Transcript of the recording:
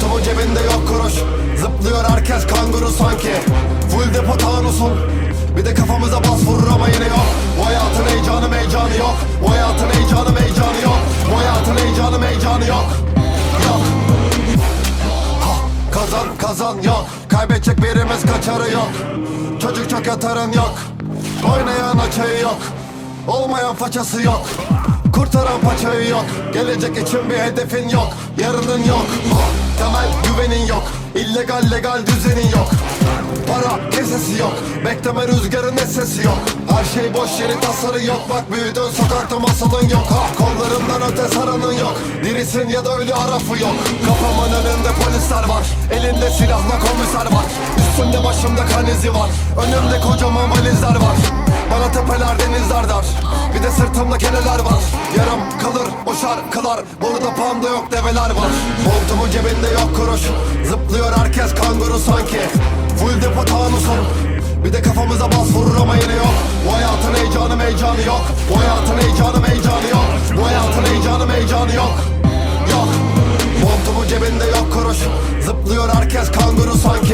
Laptopun cebinde yok kuruş. Zıplıyor herkes kanguru sanki. Full depo tanusun Bir de kafamıza bas vurur ama yine yok. Bu hayatın heyecanı meycanı yok. Bu hayatın heyecanı meycanı yok. Bu hayatın heyecanı meycanı yok. Yok. Ha, Kazan kazan yok. Kaybedecek birimiz kaçarı yok. Çocuk çok yatarın yok. Oynayan açayı yok. Olmayan façası yok. Kurtaran paçayı yok. Gelecek için bir hedefin yok. Yarının yok. Temel güvenin yok. İllegal legal düzenin yok. Para kesesi yok. Bekleme rüzgarın sesi yok. Her şey boş yeri tasarı yok. Bak büyüdün sokakta masalın yok. Ha, Kollarından öte saranın yok. Dirisin ya da ölü arafı yok. Kafamın önünde polisler var. Elinde silahla komiser var Üstümde başımda kan izi var. Önümde kocaman valizler var. Bana tepeler denizler dar Bir de sırtımda keneler var. Yarım kalır o şarkılar Burada panda yok develer var. Montumun cebinde yok kuruş. Zıplıyor herkes kanguru sanki. Full depo tanusun. Bir de kafamıza bas vurur ama yine yok. Bu hayatın heyecanı meycanı yok. Bu hayatın heyecanı meycanı yok. Bu hayatın heyecanı meycanı yok. Yok. Montumun cebinde yok kuruş. Zıplıyor herkes kanguru sanki